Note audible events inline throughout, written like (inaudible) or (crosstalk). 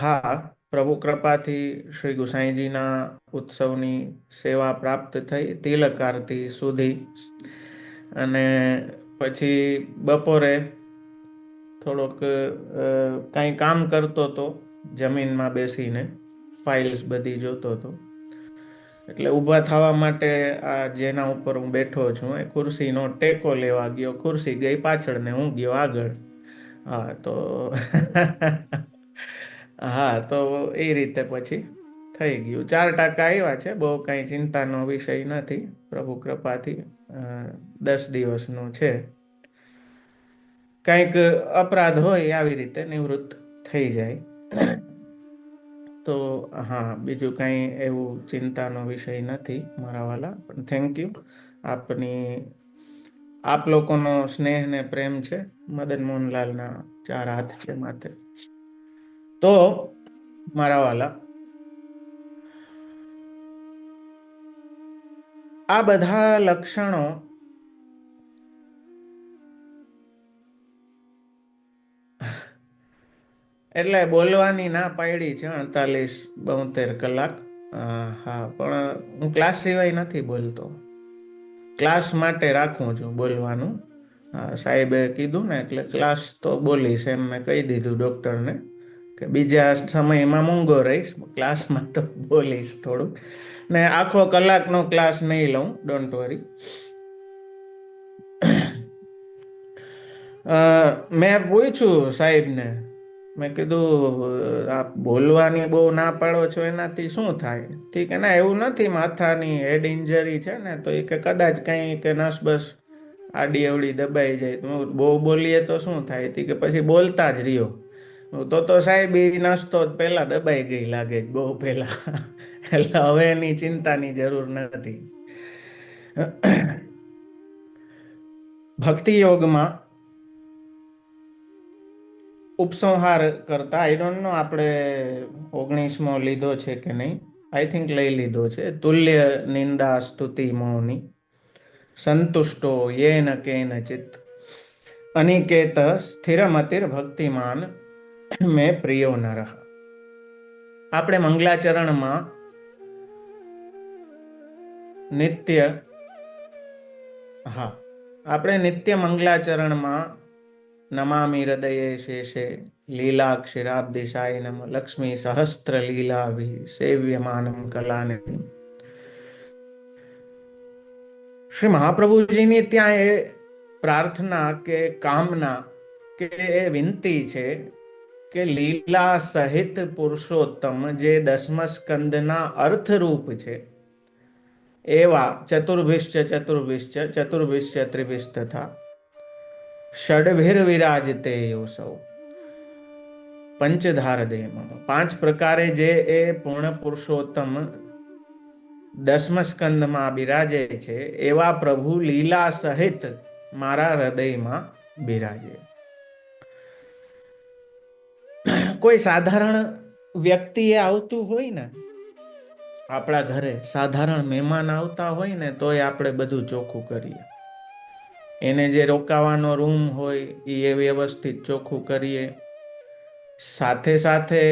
હા, પ્રભુ કૃપાથી શ્રી ગુસાઈજીના ઉત્સવની સેવા પ્રાપ્ત થઈ તિલક આરતી સુધી. અને પછી બપોરે થોડોક કાંઈ કામ કરતો હતો જમીનમાં બેસીને ફાઇલ્સ બધી જોતો હતો એટલે ઊભા થવા માટે આ જેના ઉપર હું બેઠો છું, એ ખુરશીનો ટેકો લેવા ગયો. ખુરશી ગઈ પાછળ ને હું ગયો આગળ. હા, તો (laughs) હા, તો એ રીતે પછી થઈ ગયું. ચાર ટકા આવ્યા છે, બહુ કાંઈ ચિંતાનો વિષય નથી. પ્રભુ કૃપાથી દસ દિવસનું છે. કંઈક અપરાધ હોય, આવી રીતે નિવૃત્ત થઈ જાય. તો હા, બીજું કાંઈ એવું ચિંતાનો વિષય નથી મારા વાલા. પણ થેન્ક યુ આપની, આપ લોકોનો સ્નેહ ને પ્રેમ છે. મદન મોહનલાલના ચાર હાથ છે માથે. તો મારા વાલા, આ બધા લક્ષણો એટલે બોલવાની ના પાડી છે, અડતાલીસ બોતેર કલાક. હા, પણ હું ક્લાસ સિવાય નથી બોલતો. ક્લાસ માટે રાખું છું બોલવાનું. સાહેબે કીધું ને એટલે ક્લાસ તો બોલીશ એમ મેં કહી દીધું ડૉક્ટરને કે બીજા સમયમાં મૂંગો રહીશ, ક્લાસમાં તો બોલીશ થોડુંક. ને આખો કલાકનો ક્લાસ નહીં લઉં ડોન્ટ વરી મેં પૂછ્યું સાહેબને મેં કીધું આપ બોલવાની બહુ ના પાડો છો એનાથી શું થાય? ઠીક કે ના એવું નથી, માથાની હેડ ઇન્જરી છે ને, તો એ કે કદાચ કંઈ કે નસ બસ આડી અવડી દબાઈ જાય. તો બહુ બોલીએ તો શું થાય? તી કે પછી બોલતા જ રહ્યો. તો તો સાહેબ એ નસ તો પહેલાં દબાઈ ગઈ લાગે જ બહુ પહેલાં. એટલે હવે એની ચિંતાની જરૂર નથી. ભક્તિ યોગમાં ઉપસંહાર કરતા આઈ ડોન્ટ નો આપણે ઓગણીસમો લીધો છે કે નહીં? આઈ થિંક લઈ લીધો છે. તુલ્ય નિંદા સ્તુતિ મૌની, સંતુષ્ટો યેન ચિત્ત. અનિકેત સ્થિરમતિર ભક્તિમાન, મેં પ્રિયો નર. આપણે મંગલાચરણમાં નિત્ય, હા, આપણે નિત્ય મંગલાચરણમાં નમામિ હૃદયે શેષે લીલાક્ષિરાબ્દિશાય નમ લક્ષ્મી સહસ્ત્ર લીલાભિ સેવ્યમાનમ કલાનિધિ શ્રી મહાપ્રભુજીની ત્યાં એ પ્રાર્થના કે કામના કે એ વિનંતી છે કે લીલા સહિત પુરુષોત્તમ જે દસમ સ્કંદના અર્થરૂપ છે એવા ચતુર્ભિશ્ચ ચતુર્ભિશ્ચ ચતુર્ભિશ્ચ ત્રિભિશ તથા ષડભિર વિરાજતે સૌ પંચધાર દેહ પાંચ પ્રકારે જે એ પૂર્ણ પુરુષોત્તમ દસમ સ્કંદમાં બિરાજે છે એવા પ્રભુ લીલા સહિત મારા હૃદયમાં બિરાજે કોઈ સાધારણ વ્યક્તિએ આવતું હોય ને આપણા ઘરે સાધારણ મહેમાન આવતા હોય ને તોય આપણે બધું ચોખ્ખું કરીએ એને જે રોકાવાનો રૂમ હોય એ વ્યવસ્થિત ચોખ્ખું કરીએ. સાથે સાથે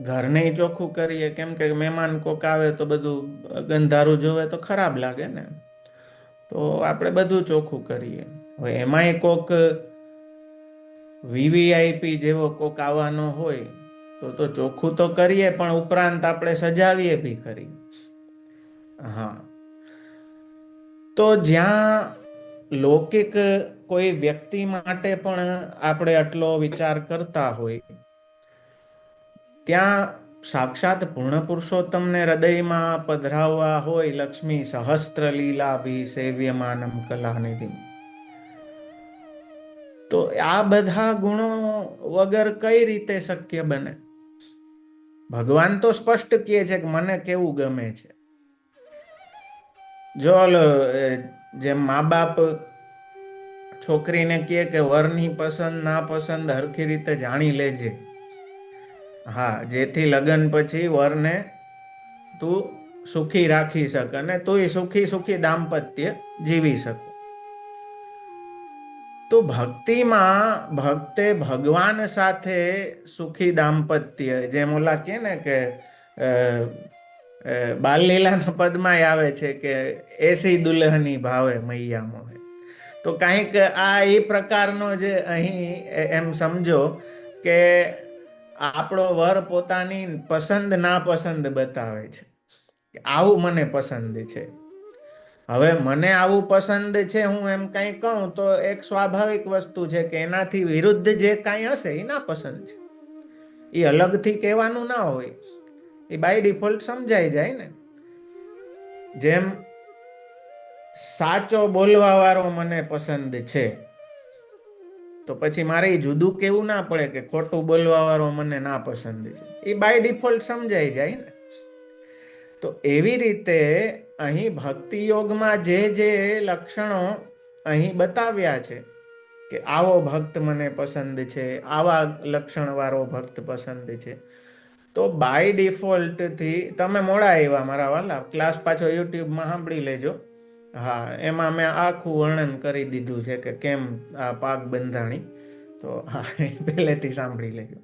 ઘરને ચોખ્ખું કરીએ. કેમ કે મહેમાન કોક આવે તો બધું ગંધારું જોવે તો ખરાબ લાગે ને. તો આપણે બધું ચોખ્ખું કરીએ. હવે એમાંય કોક વીવીઆઈપી જેવો કોક આવવાનો હોય, તો તો ચોખ્ખું તો કરીએ, પણ ઉપરાંત આપણે સજાવીએ બી કરી હા. તો જ્યાં લૌકિક કોઈ વ્યક્તિ માટે પણ આપણે આટલો વિચાર કરતા હોય, ત્યાં સાક્ષાત પૂર્ણ પુરુષોત્તમને હૃદયમાં પધરાવવા હોય લક્ષ્મી સહસ્ત્ર લીલાભી સેવ્યમાનમ કલાનિધિ. તો આ બધા ગુણો વગર કઈ રીતે શક્ય બને? ભગવાન તો સ્પષ્ટ કહે છે કે મને કેવું ગમે છે? જો જેમ મા બાપ છોકરીને કહે કે વરની પસંદ, ના પસંદ હરખી રીતે જાણી લેજે. હા, જેથી લગ્ન પછી વરને તું સુખી રાખી શક અને તું સુખી સુખી દાંપત્ય જીવી શક. તો ભક્તિમાં ભક્તે ભગવાન સાથે સુખી દાંપત્ય, જેમ ઓલા કે ને કે બાલલીલાના પદમાં આવે છે કે એસી દુલ્હની ભાવે મૈયા મોહે તો કાંઈક આ એ પ્રકારનો જે અહીં એમ સમજો કે આપણો વર પોતાની પસંદ ના પસંદ બતાવે છે. આવું મને પસંદ છે. હવે મને આવું પસંદ છે હું એમ કંઈ કહું તો એક સ્વાભાવિક વસ્તુ છે કે એનાથી વિરુદ્ધ જે કાંઈ હશે એ ના પસંદ છે. એ અલગથી કહેવાનું ના હોય. એ બાય ડિફોલ્ટ સમજાઈ જાય ને. જેમ સાચો બોલવા વાળો મને પસંદ છે, તો પછી મારે જુદું કેવું ના પડે કે ખોટું બોલવા વાળો મને ના પસંદ છે. એ બાય ડિફોલ્ટ સમજાઈ જાય ને. તો એવી રીતે અહીં ભક્તિ યોગમાં જે જે લક્ષણો અહીં બતાવ્યા છે કે આવો ભક્ત મને પસંદ છે, આવા લક્ષણ વાળો ભક્ત પસંદ છે તો બાય ડિફોલ્ટથી તમે મોડા આવ્યા મારા વાલા. ક્લાસ પાછો યુટ્યુબમાં સાંભળી લેજો. હા, એમાં મેં આખું વર્ણન કરી દીધું છે કે કેમ આ પાક બંધાણી. તો હા પહેલેથી સાંભળી લેજો.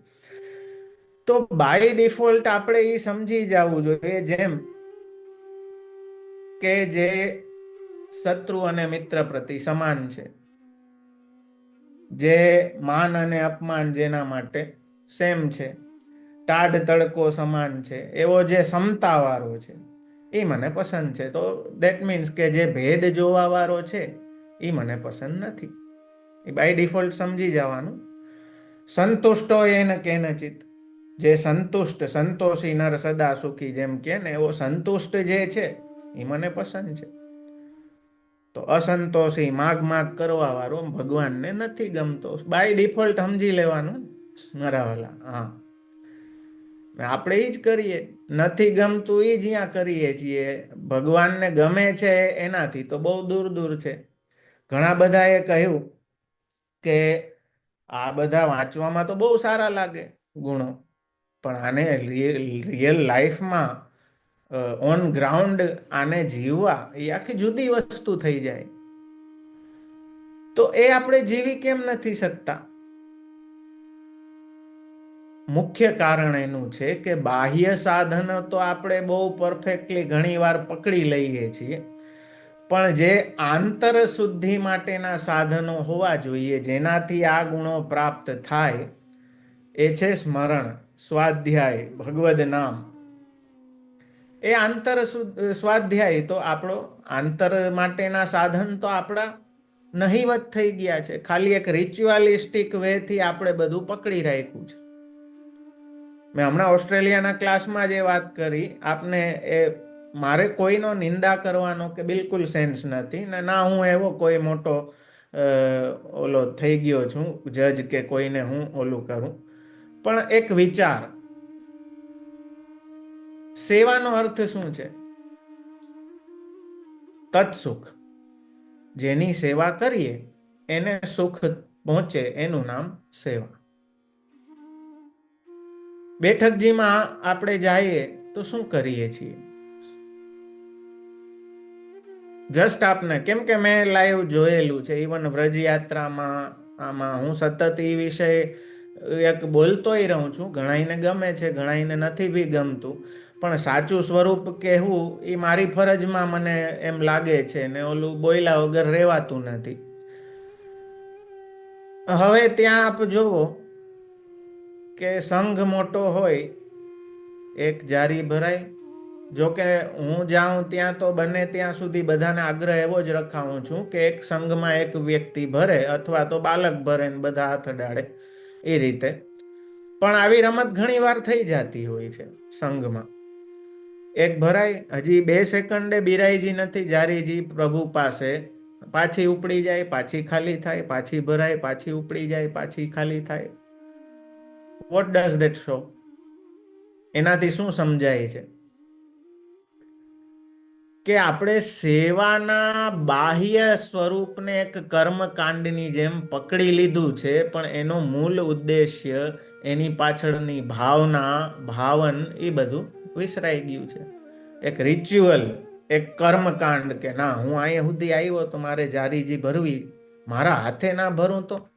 તો બાય ડિફોલ્ટ આપણે એ સમજી જવું જોઈએ જેમ કે જે શત્રુ અને મિત્ર પ્રતિ સમાન છે. જે માન અને અપમાન જેના માટે સેમ છે. ટાઢ તડકો સમાન છે, એવો જે સમતાવાળો છે, એ મને પસંદ છે. તો દેટ મીન્સ કે જે ભેદ જોવાવાળો છે, એ મને પસંદ નથી. એ બાય ડિફોલ્ટ સમજી જવાનું. સંતુષ્ટો એને કેનચિત. જે સંતુષ્ટ, સંતોષી નર સદા સુખી જેમ કે ને, એવો સંતુષ્ટ જે છે, એ મને પસંદ છે. તો અસંતોષી, માગ માગ કરવા વાળો ભગવાનને નથી ગમતો. બાય ડિફોલ્ટ સમજી લેવાનું. મારા હા. આપણે એ જ કરીએ. નથી ગમતું એ જ્યાં કરીએ છીએ. ભગવાનને ગમે છે એનાથી તો બહુ દૂર દૂર છે. ઘણા બધાએ કહ્યું કે આ બધા વાંચવામાં તો બહુ સારા લાગે ગુણો. પણ આને રિયલ લાઈફમાં ઓન ગ્રાઉન્ડ આને જીવવા એ આખી જુદી વસ્તુ થઈ જાય. તો એ આપણે જીવી કેમ નથી શકતા? મુખ્ય કારણ એનું છે કે બાહ્ય સાધનો તો આપણે બહુ પરફેક્ટલી ઘણીવાર પકડી લઈએ છીએ. પણ જે આંતર શુદ્ધિ માટેના સાધનો હોવા જોઈએ, જેનાથી આ ગુણો પ્રાપ્ત થાય, એ છે સ્મરણ, સ્વાધ્યાય, ભગવદ નામ. એ આંતર સ્વાધ્યાય તો આપણો આંતર માટેના સાધન તો આપણા નહીવત થઈ ગયા છે. ખાલી એક રિચ્યુઅલિસ્ટિક વેથી આપણે બધું પકડી રાખ્યું છે. મેં હમણાં ઓસ્ટ્રેલિયાના ક્લાસમાં જે વાત કરી, આપને એ મારે કોઈનો નિંદા કરવાનો કે બિલકુલ સેન્સ નથી. ને ના, હું એવો કોઈ મોટો ઓલો થઈ ગયો છું, જજ કે કોઈને હું ઓલું કરું. પણ એક વિચાર. સેવાનો અર્થ શું છે? તત્સુખ. જેની સેવા કરીએ, એને સુખ પહોંચે, એનું નામ સેવા. બેઠકજીમાં આપણે જઈએ તો શું કરીએ છીએ? જસ્ટ આપને, કેમ કે મેં લાઈવ જોયેલું છે ઇવન વ્રજયાત્રામાં આમાં હું સતત એ વિષય એક બોલતોય રહું છું ઘણાઈને ગમે છે ઘણાઈને નથી બી ગમતું, પણ સાચું સ્વરૂપ કહેવું એ મારી ફરજમાં મને એમ લાગે છે ને ઓલું બોયલા વગર રહેવાતું નથી. હવે ત્યાં આપ જોવો કે સંઘ મોટો હોય, એક જારી ભરાય. જો કે હું જાઉં ત્યાં તો બને ત્યાં સુધી બધાને આગ્રહ એવો જ રખાવું છું કે એક સંઘમાં એક વ્યક્તિ ભરે અથવા તો બાલક ભરે ને બધા હાથ અડાડે એ રીતે. પણ આવી રમત ઘણી વાર થઈ જતી હોય છે સંઘમાં. એક ભરાય, હજી બે સેકન્ડે બિરાઈજી નથી, જારીજી પ્રભુ પાસે. પાછી ઉપડી જાય, પાછી ખાલી થાય, પાછી ભરાય, પાછી ઉપડી જાય, પાછી ખાલી થાય. વોટ ડઝ ધેટ શો એનાથી શું સમજાય છે? કે આપણે સેવાના બાહ્ય સ્વરૂપને એક કર્મકાંડની જેમ પકડી લીધું છે, પણ એનો મૂળ ઉદ્દેશ્ય, એની પાછળની ભાવના, ભાવન એ બધું વિસરાઈ ગયું છે. એક રિચ્યુઅલ એક કર્મકાંડ કે ના, હું અહીંયા સુધી આવ્યો તો મારે જારીજી ભરવી, મારા હાથે ના ભરું તો?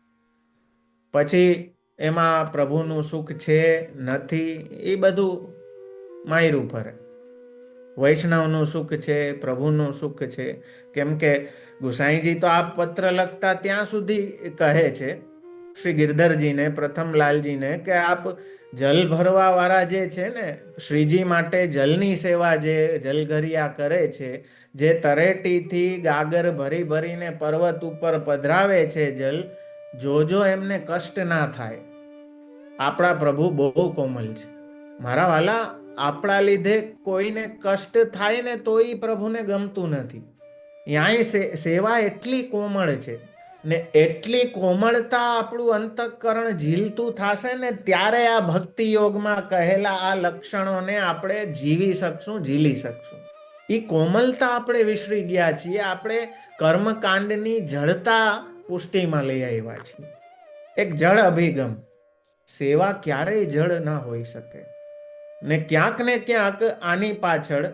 પછી એમાં પ્રભુનું સુખ છે, નથી, એ બધું માયરું ફરે વૈષ્ણવનું સુખ છે, પ્રભુનું સુખ છે. કેમ કે ગુસાઈજી તો આ પત્ર લખતા ત્યાં સુધી કહે છે શ્રી ગિરધરજીને, પ્રથમ લાલજીને, કે આપ જલ ભરવા વાળા જે છે ને, શ્રીજી માટે જલની સેવા જે જલઘરિયા કરે છે, જે તરેટીથી ગાગર ભરી ભરીને પર્વત ઉપર પધરાવે છે જલ, જોજો એમને કષ્ટ ના થાય. આપણા પ્રભુ બહુ કોમલ છે. મારા વાલા, આપણા લીધે કોઈને કષ્ટ થાય ને તો એ પ્રભુને ગમતું નથી. યાય સેવા એટલી કોમળ છે ને એટલી કોમળતા આપણું અંતઃકરણ ઝીલતું થશે ને ત્યારે આ ભક્તિ યોગમાં કહેલા આ લક્ષણોને આપણે જીવી શકશું, ઝીલી શકશું. એ કોમલતા આપણે વિસરી ગયા છીએ, આપણે કર્મકાંડની જડતા પુષ્ટિમાં લઈ આવ્યા છીએ. એક જળ અભિગમ. સેવા ક્યારેય જળ ના હોઈ શકે. ને ક્યાંક ને ક્યાંક આની પાછળ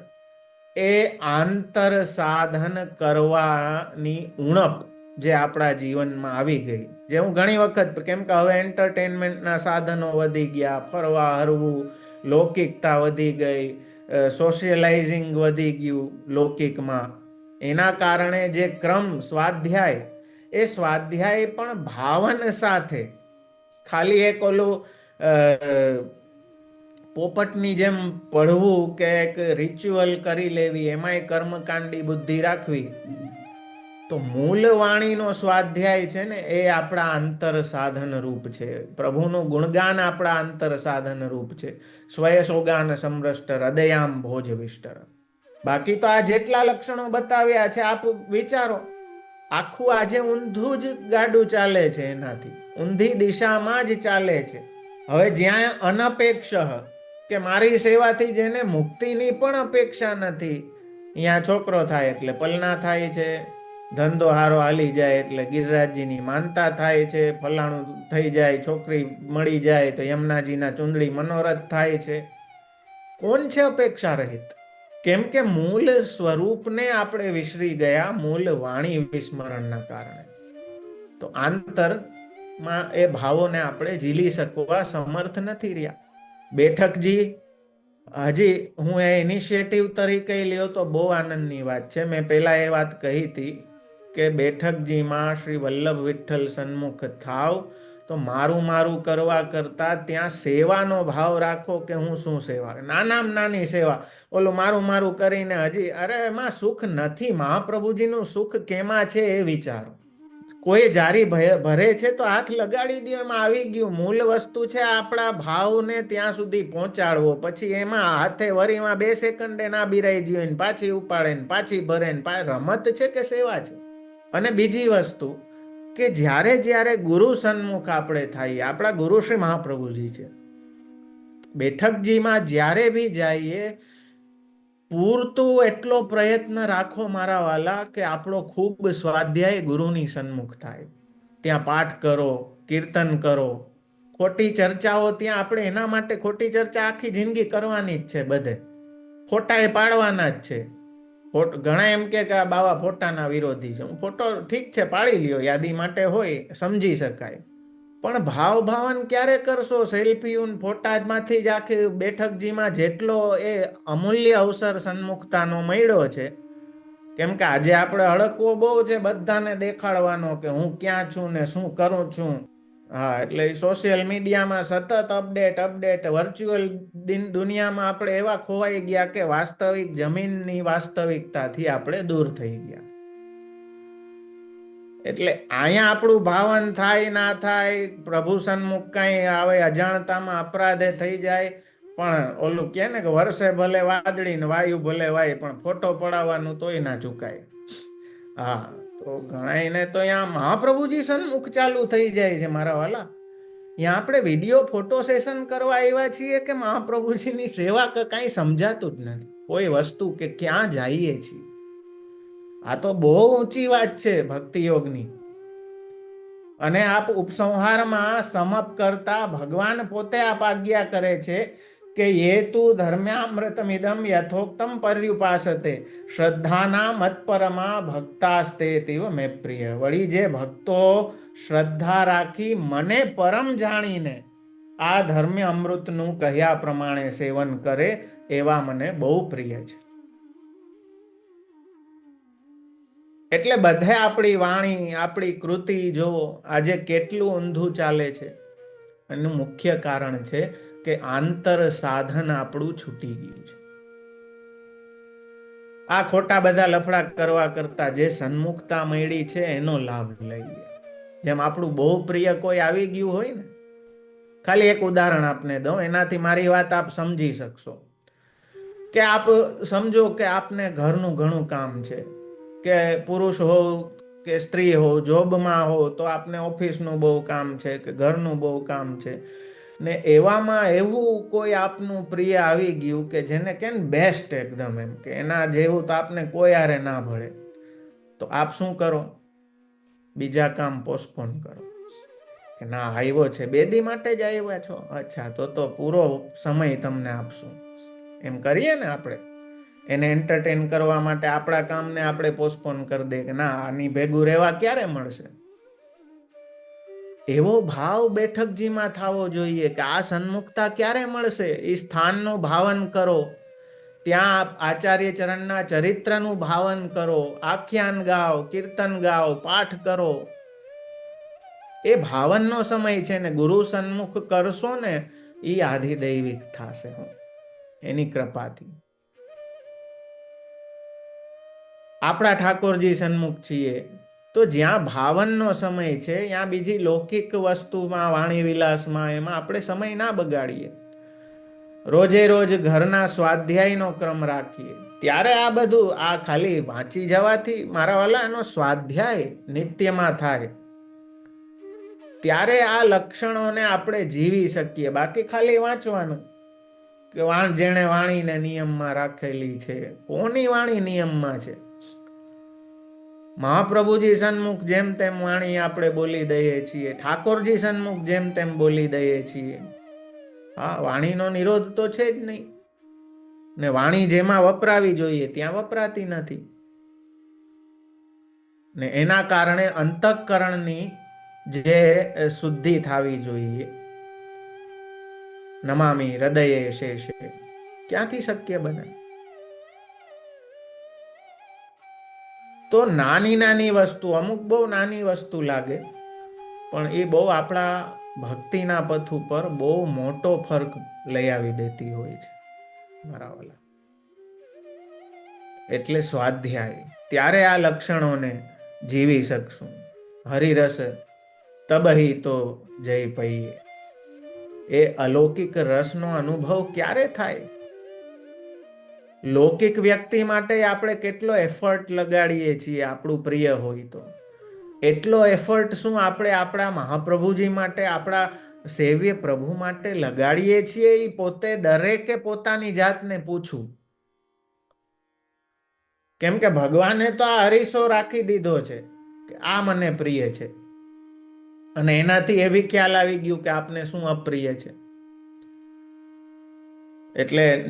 એ આંતર સાધન કરવાની ઉણપ જે આપણા જીવનમાં આવી ગઈ. જે હું ઘણી વખત, કેમ કે હવે એન્ટરટેનમેન્ટના સાધનો વધી ગયા, ફરવા, હરવું, લૌકિકતા વધી ગઈ સોશિયલાઇઝિંગ વધી ગયું લૌકિકમાં. એના કારણે જે ક્રમ સ્વાધ્યાય, એ સ્વાધ્યાય પણ ભાવન સાથે ખાલી એક ઓલું પોપટની જેમ પઢવું કે એક રિચ્યુઅલ કરી લેવી, એમાંય કર્મકાંડી બુદ્ધિ રાખવી, તો મૂળ વાણીનો સ્વાધ્યાય છે ને, એ આપણા અંતર સાધન રૂપ છે. પ્રભુનું ગુણગાન આપણા અંતર સાધન રૂપ છે. સ્વયસોગાન સમરષ્ટ, હૃદયામ ભોજ વિષ્ટર. બાકી તો આ જેટલા લક્ષણો બતાવ્યા છે, આપ વિચારો. આખું આજે ઊંધું જ ગાડું ચાલે છે એનાથી. ઊંધી દિશામાં જ ચાલે છે. હવે જ્યાં અનપેક્ષ કે મારી સેવાથી જેને મુક્તિની પણ અપેક્ષા નથી અહીંયા છોકરો થાય એટલે પલના થાય છે, ધંધો હારો હાલી જાય એટલે ગિરિરાજજીની માનતા થાય છે, ફલાણું થઈ જાય, છોકરી મળી જાય તો યમુનાજીના ચુંદડી મનોરથ થાય છે. કોણ છે અપેક્ષા રહિત? કેમ કે મૂળ સ્વરૂપને આપણે વિસરી ગયા, મૂળ વાણી વિસ્મરણના કારણે. તો આંતરમાં એ ભાવોને આપણે ઝીલી શકવા સમર્થ નથી રહ્યા. બેઠકજી, હજી, હું એ ઇનિશિયેટિવ તરીકે લ્યો તો બહુ આનંદની વાત છે. મેં પહેલા એ વાત કહી હતી કે બેઠકજીમાં શ્રી વલ્લભ વિઠ્ઠલ સન્મુખ થાવ તો મારું મારું કરવા કરતા ત્યાં સેવાનો ભાવ રાખો કે હું શું સેવા? નાનામાં નાની સેવા. ઓલું મારું મારું કરીને, હજી, અરે, એમાં સુખ નથી. મહાપ્રભુજીનું સુખ કેમાં છે એ વિચારો. કોઈ જારી ભરે છે તો હાથ લગાડી દો એમાં આવી ગયું. મૂળ વસ્તુ છે આપણા ભાવને ત્યાં સુધી પહોંચાડવો. પછી એમાં હાથે વરીમાં બે સેકન્ડે ના બિરાઈ ગયો ને પાછી ઉપાડે ને પાછી ભરે ને રમત છે કે સેવા છે? અને બીજી વસ્તુ કે જ્યારે જ્યારે ગુરુ સન્મુખ આપણે થાય આપણા ગુરુ શ્રી મહાપ્રભુજી છે. બેઠકજીમાં જ્યારે બી જઈએ પૂરતું એટલો પ્રયત્ન રાખો મારા વાલા કે આપણો ખૂબ સ્વાધ્યાય ગુરુની સન્મુખ થાય. ત્યાં પાઠ કરો, કીર્તન કરો. ખોટી ચર્ચાઓ ત્યાં આપણે એના માટે ખોટી ચર્ચા આખી જિંદગી કરવાની જ છે બધે. ફોટા એ પાડવાના જ છે. ઘણા એમ કે આ બાવા ફોટાના વિરોધી છે. હું ફોટો ઠીક છે, પાડી લ્યો. યાદી માટે હોય, સમજી શકાય. પણ ભાવ ભાવન ક્યારે કરશો? સેલ્ફી ફોટામાંથી જ આખી બેઠકજીમાં જેટલો એ અમૂલ્ય અવસર સન્મુખતાનો મળ્યો છે, કેમ કે આજે આપણે હળકવો બહુ છે બધાને દેખાડવાનો કે હું ક્યાં છું ને શું કરું છું. હા, એટલે સોશિયલ મીડિયામાં સતત અપડેટ અપડેટ વર્ચ્યુઅલ દુનિયામાં આપણે એવા ખોવાઈ ગયા કે વાસ્તવિક જમીનની વાસ્તવિકતાથી આપણે દૂર થઈ ગયા. એટલે અહીંયા આપણું ભાવન થાય, ના થાય, પ્રભુ સન્મુખ કઈ આવે, અજાણતામાં અપરાધે થઈ જાય, પણ ઓલું કે ને કે વર્ષે ભલે વાદળી ને વાયુ ભલે વાય, પણ ફોટો પડાવવાનું તોય ના ચુકાય. હા, તો ઘણા તો અહીંયા મહાપ્રભુજી સન્મુખ ચાલુ થઈ જાય છે મારા વાલા. અહીંયા આપણે વીડિયો ફોટો સેશન કરવા આવ્યા છીએ કે મહાપ્રભુજીની સેવા કાંઈ સમજાતું જ નથી. કોઈ વસ્તુ કે ક્યાં જઈએ છીએ. આ તો બહુ ઊંચી વાત છે ભક્તિ યોગની. અને આપ ઉપસંહારમાં સમપ કરતા ભગવાન પોતે આપ આજ્ઞા કરે છે કે યેતુ ધર્મ્યામૃતમિદમ યથોક્તમ પર્યુપાસતે, શ્રદ્ધાના મતપરમા ભક્તાસ્તે તેવ મે પ્રિય. વળી જે ભક્તો શ્રદ્ધા રાખી મને પરમ જાણીને આ ધર્મ્ય અમૃતનું કહ્યા પ્રમાણે સેવન કરે એવા મને બહુ પ્રિય છે. એટલે બધે આપણી વાણી, આપણી કૃતિ જો આજે કેટલું ઊંધું ચાલે છે? એનું મુખ્ય કારણ છે કે આંતર સાધન આપણું છૂટી ગયું છે. આ ખોટા બધા લફડા કરવા કરતા જે સન્મુખતા મળી છે એનો લાભ લઈએ. જેમ આપણું બહુ પ્રિય કોઈ આવી ગયું હોય ને? ખાલી એક ઉદાહરણ આપને દઉં, એનાથી મારી વાત આપ સમજી શકશો. કે આપ સમજો કે આપને ઘરનું ઘણું કામ છે. કે પુરુષ હો કે સ્ત્રી હો, જોબમાં હો, તો આપને ઓફિસનું બહુ કામ છે કે ઘરનું બહુ કામ છે. ને એવામાં એવું કોઈ આપનું પ્રિય આવી ગયું કે જેને કે બેસ્ટ એકદમ એમ, કે એના જેવું તો આપને કોઈ હારે ના ભળે. તો આપ શું કરો? બીજા કામ પોસ્ટપોન કરો. કે ના, આવ્યો છે. બે દી માટે જ આવ્યા છો? અચ્છા, તો તો પૂરો સમય તમને આપશું. એમ કરીએ ને આપણે? એને એન્ટરટેન કરવા માટે આપણા કામને આપણે પોસ્ટપોન કરી દે કે ના, આની ભેગું રહેવા ક્યારે મળશે? એવો ભાવ બેઠકજીમાં થવો જોઈએ કે આ સન્મુખતા ક્યારે મળશે? એ સ્થાનનું ભાવન કરો. ત્યાં આચાર્ય ચરણના ચરિત્રનું ભાવન કરો. આખ્યાન ગાઓ, કીર્તન ગાઓ, પાઠ કરો. એ ભાવનનો સમય છે ને ગુરુ સન્મુખ કરશો ને એ આધિદૈવિક થશે. એની કૃપાથી. આપણા ઠાકોરજી સન્મુખ છીએ. તો જ્યાં ભાવનનો સમય છે, ત્યાં બીજી લૌકિક વસ્તુમાં વાણી વિલાસમાં એમાં આપણે સમય ના બગાડીએ. રોજે રોજ ઘરના સ્વાધ્યાયનો ક્રમ રાખીએ. ત્યારે આ બધું આ ખાલી વાંચી જવાથી મારા વાલા એનો સ્વાધ્યાય નિત્યમાં થાય. ત્યારે આ લક્ષણોને આપણે જીવી શકીએ. બાકી ખાલી વાંચવાનું. કે વાણ જેણે વાણીને નિયમમાં રાખેલી છે. કોની વાણી નિયમમાં છે? મહાપ્રભુજી સન્મુખ જેમ તેમ વાણી આપણે બોલી દઈએ છીએ. ઠાકોરજી સન્મુખ જેમ તેમ બોલી દઈએ છીએ. હા, વાણીનો નિરોધ તો છે જ નહીં. ને વાણી જેમાં વપરાવી જોઈએ, ત્યાં વપરાતી નથી. ને એના કારણે અંતઃકરણની જે શુદ્ધિ થવી જોઈએ. નમામી હૃદયે શેષે. ક્યાંથી શક્ય બને? તો નાની નાની વસ્તુ, અમુક બહુ નાની વસ્તુ લાગે, પણ એ બહુ આપણા ભક્તિના પથ ઉપર બહુ મોટો ફરક લઈ આવી દેતી હોય છે, મારા વાલા. એટલે સ્વાધ્યાય. ત્યારે આ લક્ષણોને જીવી શકશું. હરિરસ તબહી તો જય પૈયે. એ અલૌકિક રસનો અનુભવ ક્યારે થાય? લૌકિક વ્યક્તિ માટે આપણે કેટલો એફર્ટ લગાડીએ છીએ, આપણું પ્રિય હોય તો. એટલો એફર્ટ શું આપણે આપણા મહાપ્રભુજી માટે, આપણા સેવ્ય પ્રભુ માટે લગાડીએ છીએ એ પોતે દરેકે પોતાની જાતને પૂછવું. કેમ કે ભગવાને તો આ હરીસો રાખી દીધો છે કે આ મને પ્રિય છે. અને એનાથી એવી ખ્યાલ આવી ગયું કે આપને શું અપ્રિય છે. એટલે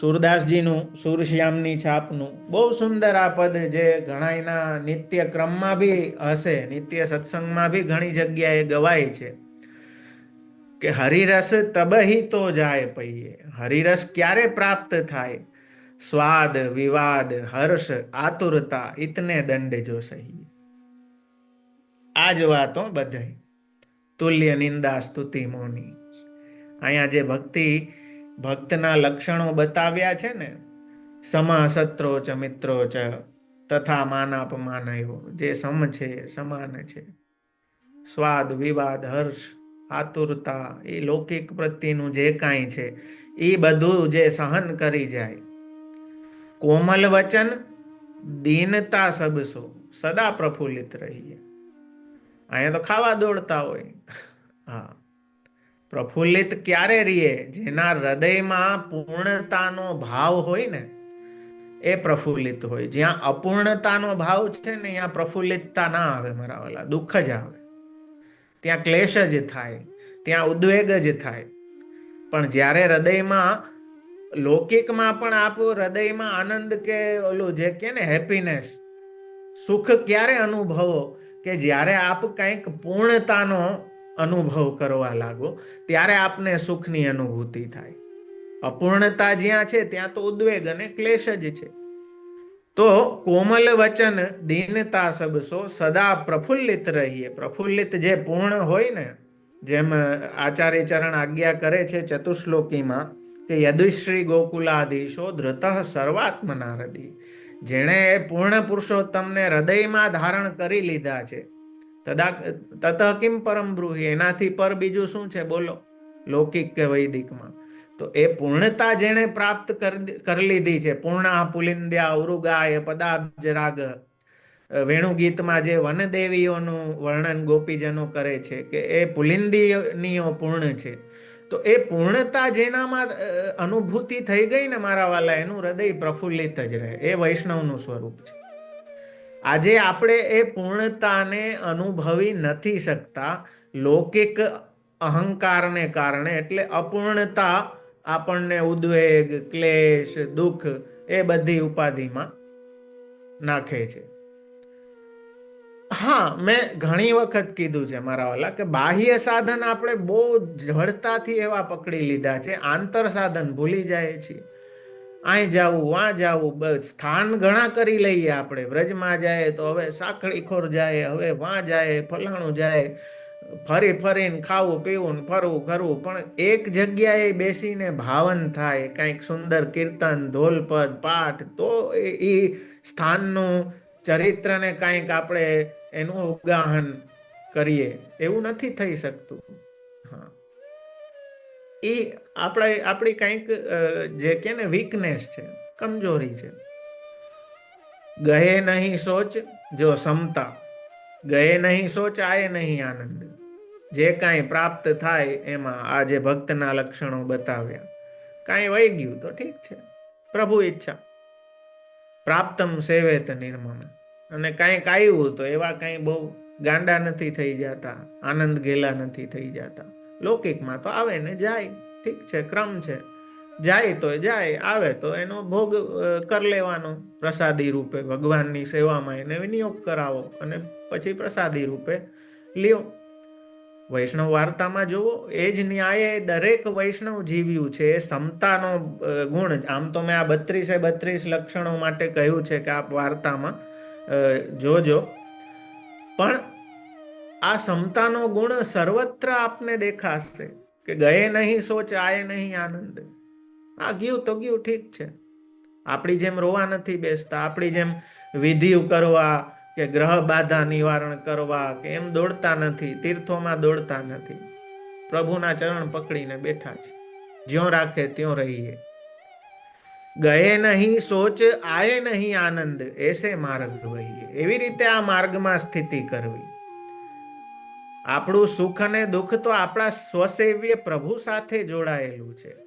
સુરદાસજીનું, સુરશ્યામની છાપનું, બહુ સુંદર આ પદ જે ઘણાયના નિત્ય ક્રમમાં બી હશે, નિત્ય સત્સંગમાં બી ઘણી જગ્યાએ ગવાય છે. કે હરિરસ તબહી તો જાય પૈયે, હરિરસ ક્યારે પ્રાપ્ત થાય? સ્વાદ, વિવાદ, હર્ષ, આતુરતા, ઇતને દંડ જો સહી આ જ વાતો બધાય. તુલ્ય નિંદા સ્તુતિ મોની. અહીંયા જે ભક્તિ ભક્તના લક્ષણો બતાવ્યા છે ને સમા શત્રો ચ મિત્રો ચ, તથા માનાપમાન જે સમ છે, સમાન છે. સ્વાદ, વિવાદ, હર્ષ, આતુરતા, એ લૌકિક પ્રત્યેનું જે કાંઈ છે, એ બધું જે સહન કરી જાય. કોમલ વચન, દીનતા સબસો સદા પ્રફુલ્લિત રહીએ. અહીંયા તો ખાવા દોડતા હોય. હા. પ્રફુલ્લિત ક્યારે રહીએ જેના હૃદયમાં પૂર્ણતાનો ભાવ હોય ને, એ પ્રફુલ્લિત હોય. જ્યાં અપૂર્ણતાનો ભાવ છે ને, ત્યાં પ્રફુલ્લિતતા ના આવે મારા વાલા. દુઃખ જ આવે. ત્યાં ક્લેશ જ થાય. ત્યાં ઉદ્વેગ જ થાય. પણ જ્યારે હૃદયમાં, લૌકિકમાં પણ આપ હૃદયમાં આનંદ કે ઓલું જે કે ને હેપીનેસ સુખ ક્યારે અનુભવો કે જ્યારે આપ કંઈક પૂર્ણતાનો અનુભવ કરવા લાગો, ત્યારે આપને સુખની અનુભૂતિ થાય. અપૂર્ણતા જ્યાં છે, ત્યાં તો ઉદ્વેગ અને ક્લેશ જ છે. તો કોમલ વચન દીનતા સબસો, સદા પ્રફુલ્લિત રહીએ. પ્રફુલ્લિત જે પૂર્ણ હોય ને, જેમ આચાર્ય ચરણ આજ્ઞા કરે છે ચતુશ્લોકીમાં કે યદુશ્રી ગોકુલાધીશો ધૃત હૃદય જેણે પૂર્ણ પુરુષોત્તમને હૃદયમાં ધારણ કરી લીધા છે. તદા, તત કિમ પરમ બ્રુહી? એનાથી પર બીજું શું છે? બોલો. લૌકિક કે વૈદિકમાં? તો એ પૂર્ણતા જેણે પ્રાપ્ત કરી લીધી છે. પૂર્ણા, પુલિંદ્યા અવરુગાય પદાબ્જ રાગ વેણુ ગીતમાં જે વનદેવીઓનું વર્ણન ગોપીજનો કરે છે કે એ પુલિંદીનીઓ પૂર્ણ છે. તો એ પૂર્ણતા જેનામાં અનુભૂતિ થઈ ગઈ ને મારા વાલા, એનું હૃદય પ્રફુલ્લિત જ રહે. એ વૈષ્ણવનું સ્વરૂપ છે. આજે આપણે એ પૂર્ણતાને અનુભવી નથી શકતા લૌકિક અહંકારને કારણે, એટલે અપૂર્ણતા આપણને ઉદ્વેગ, ક્લેશ, દુઃખ એ બધી ઉપાધિમાં નાખે છે. હા, મેં ઘણી વખત કીધું છે મારા વાલા કે બાહ્ય સાધન આપણે બહુ ઝડતાથી એવા પકડી લીધા છે, આંતર સાધન ભૂલી જાય છીએ. અહીં જવું વાં જવું સ્થાન ઘણા કરી લઈએ આપણે. વ્રજમાં જાય તો હવે સાંકળીખોર જાય, હવે વાં જાય, ફલાણું જાય. ફરી ફરીને ખાવું, પીવું, ફરવું કરવું પણ એક જગ્યાએ બેસીને ભાવન થાય, કંઈક સુંદર કીર્તન ધોલપદ પાઠ, તો એ સ્થાનનું ચરિત્રને કાંઈક આપણે એનું ઉગાહન કરીએ. એવું નથી થઈ શકતું. હા. એ આપણે આપણી કંઈક જે કે ને વીકનેસ છે, કમજોરી છે. ગયે નહીં સોચ જો સમતા. ગયે નહીં સોચ આય નહીં આનંદ. જે કાંઈ પ્રાપ્ત થાય એમાં આ જે ભક્તના લક્ષણો બતાવ્યા. કાંઈ વહી ગયું તો ઠીક છે. પ્રભુ ઈચ્છા. પ્રાપ્તમ સેવેત નિર્મમ. અને કાંઈક આવ્યું તો એવા કાંઈ બહુ ગાંડા નથી થઈ જતા. આનંદ ગેલા નથી થઈ જતા. લૌકિકમાં તો આવે ને જાય. ઠીક છે, ક્રમ છે. જાય તો જાય, આવે તો એનો ભોગ કર લેવાનો. પ્રસાદી રૂપે ભગવાનની સેવામાં એને વિનિયોગ કરાવો અને પછી પ્રસાદી રૂપે લ્યો. વૈષ્ણવ વાર્તામાં જુઓ, એ જ ન્યાયે દરેક વૈષ્ણવ જીવ્યું છે, એ સમતાનો ગુણ આમ તો મેં આ બત્રીસે બત્રીસ લક્ષણો માટે કહ્યું છે કે આ વાર્તામાં જોજો. પણ આ સમતાનો ગુણ સર્વત્ર આપને દેખાશે. કે ગયે નહીં સોચ, આયે નહીં આનંદ. આ ગયું તો ગયું, ઠીક છે. આપણી જેમ રોવા નથી બેસતા, આપણી જેમ વિધિ કરવા, કે ગ્રહ બાધા નિવારણ કરવા, કે એમ દોડતા નથી, તીર્થોમાં દોડતા નથી. પ્રભુના ચરણ પકડીને બેઠા છે. જ્યો રાખે ત્યો રહીએ. ગયે નહીં સોચ, આયે નહીં આનંદ, એસે માર્ગ વહીએ. એવી રીતે આ માર્ગમાં સ્થિતિ કરવી. આપણું સુખ અને દુઃખ તો આપણા સ્વસેવ્ય પ્રભુ સાથે જોડાયેલું છે.